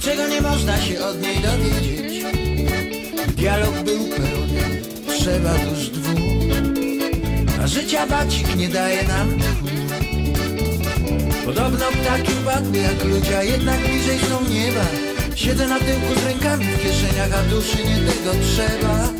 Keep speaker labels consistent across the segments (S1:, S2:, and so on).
S1: Czego nie można się od niej dowiedzieć? Dialog był pełny, trzeba tuż dwóch. A życia bacik nie daje nam. Podobno ptaki padły jak ludzie, a jednak bliżej są nieba. Siedzę na tyłku z rękami w kieszeniach, a duszy nie tego trzeba.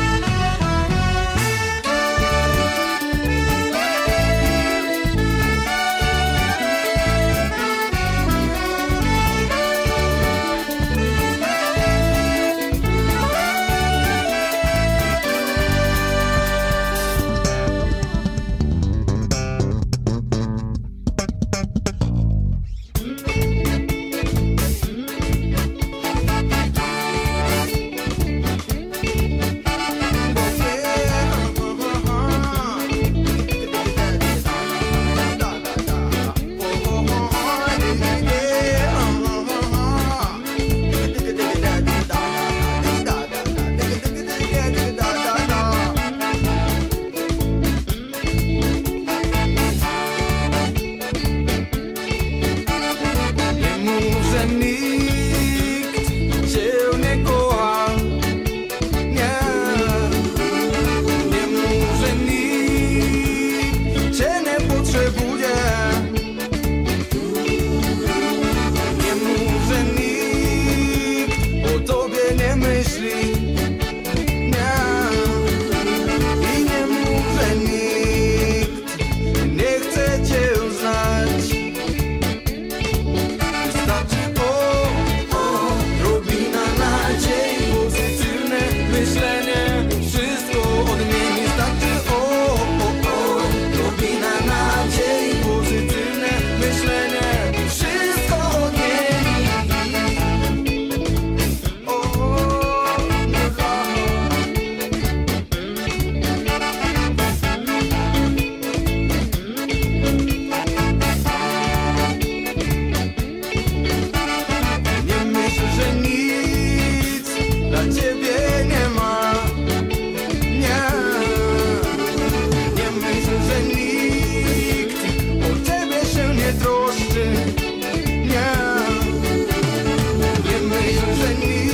S1: I need.